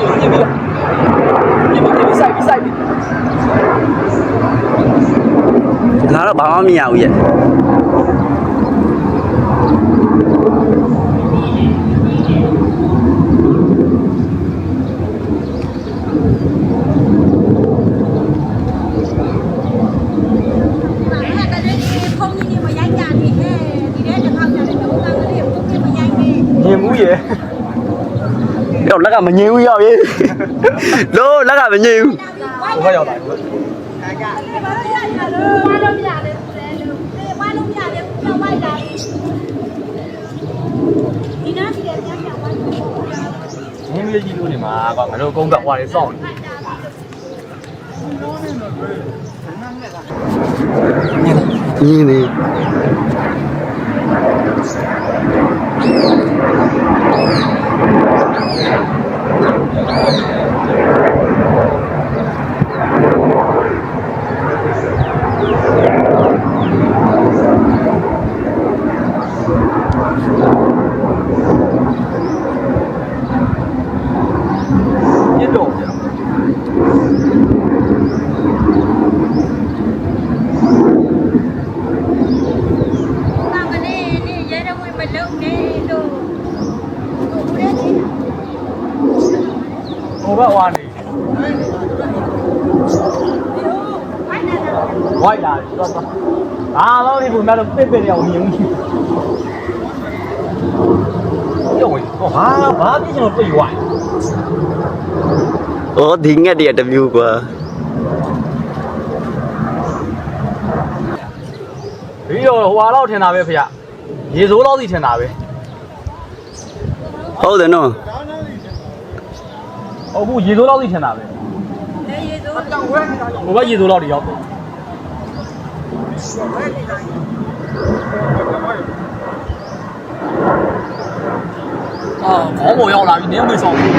Gimana dia bilang? Gimana dia bisa, bisa ini? Nó là bỏ mèo vậy Nhiều mũi vậy ရိုက်ကြနေဟဲ့ဒီထဲတစ်ခါကျတယ်တော့ကလေးဖုန်းကြီးမရိုက်နေညင်မှုရဲ့တော့လက်ကမငြိမ်ဘူးရောက်ရေးလို့လက်ကမငြိမ်ဘူး ဟိုဘက်ရောက်လာပြီ ဘာလို့ရရလို့ဘာလို့မရလဲဘာလို့မရလဲပြောင်းလိုက်တာဒီနားစီလည်းပြန်ပြန်သွားတယ် ညင်လေးကြီးလို့နေမှာကွာငါတို့ကုန်းကဟွာလေးစောင့်နေ ညီနေ ညစ်တော့ဗျာ ။တာမလေးနေရဲတဲ့ဝင်မလုံနေလို့ဟိုရဲချင်း ဟို ဘက်ဟွာနေဝိုင်းနေတာဝိုက်လာတယ်သွားသွားအားလုံးဒီပုံများတော့ပစ်ပစ်ရအောင်ညင်မှုရောဝင်ဟောဟာဘာပြစ်ချင်လို့တွေ့ရွာဩဒီငက်တည်းတမျိုးကွာဒီတော့ဟွာတော့ထင်တာပဲဖေ။ရေစိုးတော့စီထင်တာပဲဟုတ်တယ်နော်။ အခုရေစိုးတော့စီထင်တာပဲလေရေစိုး။ဟိုဘက်ရေစိုးတော့တွေရောက်တယ်။အာဘောဘောရောက်လာပြီနင်းမဆောင်ဘူး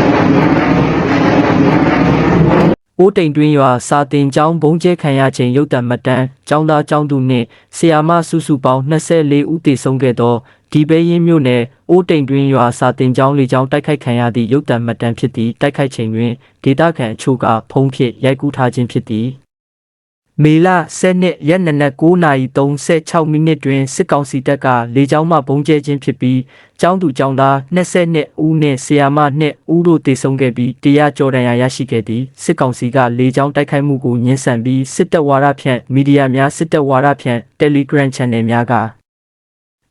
အိုးတိမ်တွင်းရွာစာတင်ကျောင်းဘုံကျဲခံရခြင်းရုတ်တံမတန်းကျောင်းသားကျောင်းသူနှင့်ဆရာမစုစုပေါင်း24ဦးသေဆုံးခဲ့သော ဒီပဲရင်မြို့နယ်အိုးတိမ်တွင်းရွာစာတင်ကျောင်းလေကျောင်းတိုက်ခိုက်ခံရသည့်ရုတ်တံမတန်းဖြစ်သည့်တိုက်ခိုက်ချိန်တွင်ဒေသခံအချို့ကဖုံးဖြစ်ရိုက်ကူးထားခြင်းဖြစ်သည်မေလ10နှစ်ရက်နနက်9:36မိနစ်တွင်စစ်ကောင်စီတပ်ကလေကြောင်းမှပုံကျဲခြင်းဖြစ်ပြီးကျောင်းသူကျောင်းသား22ဦးနှင့်ဆရာမ2ဦးတို့သေဆုံးခဲ့ပြီးတရားကြော်ဒဏ်ရာရရှိခဲ့သည်စစ်ကောင်စီကလေကြောင်းတိုက်ခိုက်မှုကိုညှဉ်းဆန်ပြီးစစ်တပ်ဝါဒဖြန့်မီဒီယာများစစ်တပ်ဝါဒဖြန့် Telegram Channel များက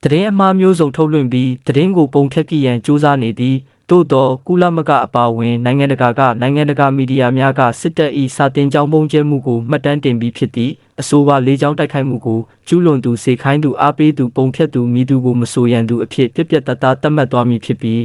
သတင်းအမှားမျိုးစုံထုတ်လွှင့်ပြီးသတင်းကိုပုံဖြတ်ကြည့်ရန်စ조사နေသည်သို့သောကုလမကအပါအဝင်နိုင်ငံတကာကနိုင်ငံတကာမီဒီယာများကစစ်တပ်၏စာတင်ကြောင်းပုံကျဲမှုကိုမှတ်တမ်းတင်ပြီးဖြစ်သည့်အဆိုပါလေကြောင်းတိုက်ခိုက်မှုကိုကျူးလွန်သူစေခိုင်းသူအားပေးသူပုံဖြတ်သူမိသူကိုမဆိုရန်သူအဖြစ်ပြက်ပြက်တသားသတ်မှတ်သွားမည်ဖြစ်ပြီး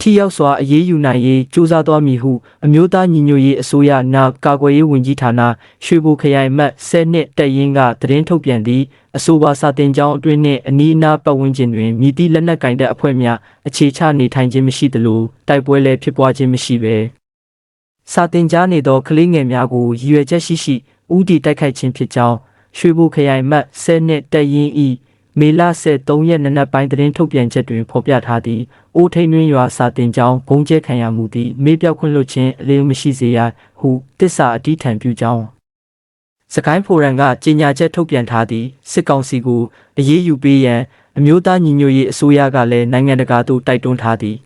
ထိရောက်စွာအရေးယူနိုင်ရေးစ조사သွားမည်ဟုအမျိုးသားညီညွတ်ရေးအစိုးရနာကာကွယ်ရေးဝန်ကြီးဌာနရွှေဘိုခရိုင်မှတ်10နှစ်တက်ရင်ကသတင်းထုတ်ပြန်သည့်အဆိုပါစာတင်ကြောင်းအတွင်းနှင့်အနီးအနားပတ်ဝန်းကျင်တွင်မြည်သည့်လက်နက်ကင်တဲ့အဖွဲ့များအခြေချနေထိုင်ခြင်းမရှိသလိုတိုက်ပွဲလည်းဖြစ်ပွားခြင်းမရှိဘဲစာတင်ကြားနေသောကလေးငယ်များကိုရည်ရွယ်ချက်ရှိရှိဥတီတိုက်ခိုက်ခြင်းဖြစ်ကြောင်းရွှေဘိုခရိုင်မှတ်10နှစ်တက်ရင်ဤ မေလ23ရက်နနက်ပိုင်းသတင်းထုတ်ပြန်ချက်တွင်ဖော်ပြထားသည့်အိုးထိန်တွင်ရွာစာတင်ကြောင်းဘုံကျဲခံရမှုသည်မေးပြောက်ခွင့်လွှတ်ခြင်းအလေးမရှိစေရဟုတစ္ဆာအတိထံပြုကြောင်းစကိုင်းဖိုရန်ကကြေညာချက်ထုတ်ပြန်ထားသည့်စစ်ကောင်စီကိုအရေးယူပေးရန်အမျိုးသားညီညွတ်ရေးအစိုးရကလည်းနိုင်ငံတကာသို့တိုက်တွန်းထားသည်